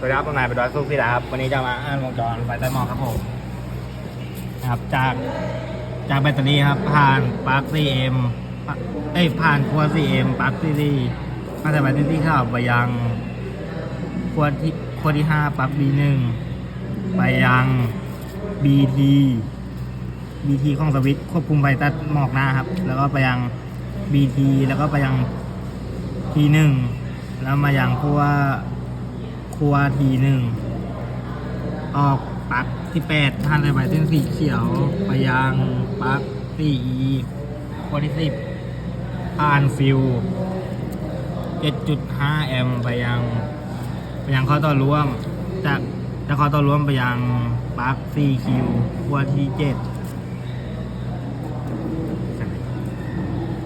สวัสดีครับผมนายเป็นดอยสุขพี่ดาครับ วันนี้จะมาอ่านวงจรไฟใต้หมอกครับผมนะครับ จากจากแบตเตอรี่ครับ ผ่านปลั๊ก 4M เอ้ยผ่านขั้ว 4M ปลั๊กซีรีมาจากแบตเตอรี่เข้าไปยังขั้วที่ขั้วที่ 5 ปลั๊ก B1 ไปยัง BT BT ของสวิตช์ควบคุมไฟใต้หมอกหน้าครับ แล้วก็ไปยัง BT แล้วก็ไปยัง T1 แล้วมายังขั้ว ครัวทีหนึ่ง ออกปักที่แปดท่านเลยไปเส้นสีเขียวไปยังปักสี่อีครัวที่สิบผ่านฟิวเจ็ดจุดห้าแอมป์ไปยังไปยังข้อต่อร่วม จากจากข้อต่อร่วมไปยังปักสี่คิวครัวที่เจ็ด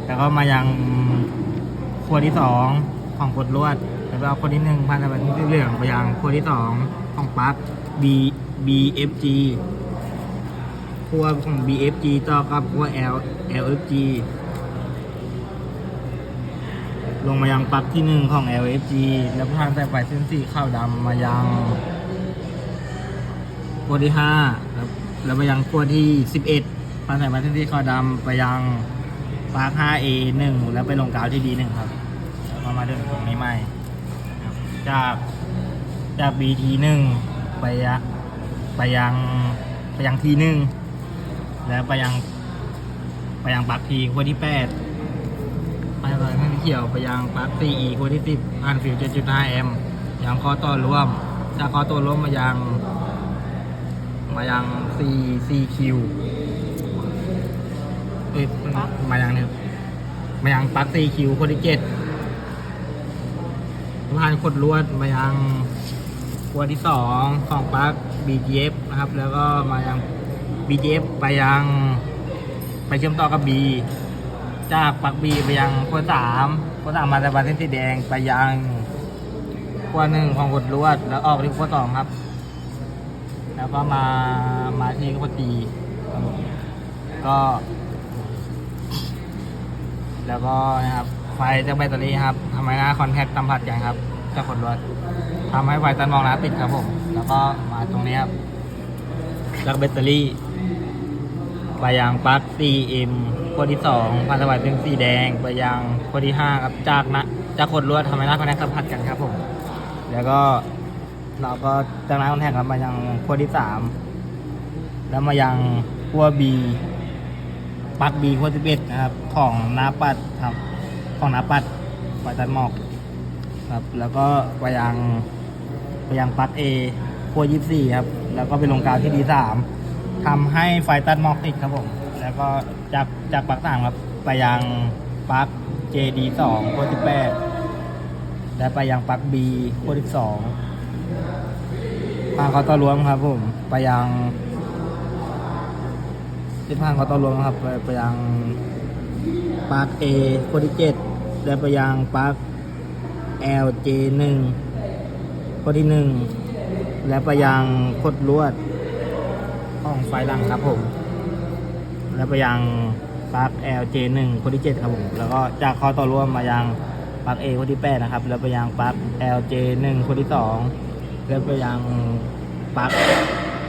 แล้วก็มายังครัวที่สองของกดลวด แล้วคนที่หนึ่งพันธบัตรที่เหลืองไปยังคนที่สองของปั๊ก B BFG ขั้วของ BFG ต่อกับขั้ว L LFG ลงมายังปั๊กที่หนึ่งของ LFG แล้วผ่านสายไฟเส้นสีขาวดำมายังขั้วที่ห้าแล้วไปยังขั้วที่สิบเอ็ดผ่านสายไฟเส้นสีขาวดำไปยังปั๊ก 5A 1 แล้วไปลงกาวที่ D1 ครับแล้วมาถึงตรงนี้ใหม่ จากจาก BT หนึ่งไปยังไปยังไปยังทีหนึ่งแล้วไปยังไปยังปักทีขั้วที่แปดไปทางที่เขียวไปยังปลั๊ก 4E ขั้วที่สิบอ่านฟิว7.5แอมป์ยังข้อต่อร่วมจากข้อต่อร่วมมายังมายัง C CQ เอ้ยมายังเนี่ยมายังปลั๊ก CQ ขั้วที่เจ็ด ผ่านขดลวดมายังขั้วที่สองของปลั๊ก BGF นะครับ แล้วก็มายัง BGF ไปยังไปเชื่อมต่อกับ B จากปลั๊ก B ไปยังขั้วสามขั้วสามมาจากบานเส้นสีแดงไปยังขั้วหนึ่งของขดลวด แล้วออกที่ขั้วสองครับ แล้วก็มามาที่ขั้วจีก็ แล้วก็นะครับ ไฟจากแบตเตอรี่ครับทำให้หน้าคอนแทคสัมผัสกันครับจากขดลวดทำให้ไฟตันมองน้ำติดครับผม แล้วก็มาตรงนี้ครับจากแบตเตอรี่ไปยังปลั๊ก 4M ขั้วที่2พันธบัตรเป็นสีแดงไปยังขั้วที่5ครับจากนะจากขดลวดทำให้หน้าคอนแทคสัมผัสกันครับผม แล้วก็เราก็จากนั้นคอนแทคครับมายังขั้วที่3แล้วมายังขั้ว B ปลั๊ก B ขั้ว11นะครับ ของหน้าปัดครับ ของหน้าปัดไฟตัดหมอกครับแล้วก็ไปยังไปยังปลั๊ก A ขั้ว24ครับ แล้วก็ไปลงกาวที่ D3 ทำให้ไฟตัดหมอกติดครับผม แล้วก็จากจากปลั๊ก3ครับไปยังปลั๊ก JD2 ขั้ว18แปดและไปยังปลั๊ก B ขั้ว12ทางเขาต่อรวมครับผมไปยังทิศทางเขาต่อรวมครับ ไปไปยังปลั๊ก A ขั้วที่7และไปยังปลั๊ก LJ 1ขั้วที่ 1 และไปยังคดลวดของไฟหลังครับผม และไปยังปลั๊ก LJ 1ขั้วที่ 7 ครับผม แล้วก็จากข้อต่อร่วมมายังปลั๊ก A ขั้วที่ 8 นะครับ แล้วไปยังปลั๊ก LJ 1ขั้วที่ 2 แล้วไปยังปลั๊ก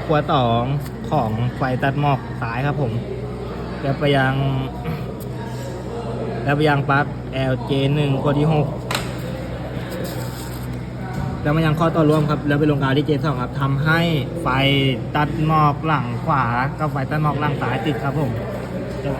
ขั้ว2ของไฟตัดหมอกสายครับผม แล้วไปยัง แล้วยางปลั๊ก LJ 1 ข้อที่ 6 แล้วมายังข้อต่อร่วมครับ แล้วไปลงกาวที่ J2 ครับทำให้ไฟตัดหมอกหลังขวา กับไฟตัดหมอกหลังซ้ายติดครับผมเจ้า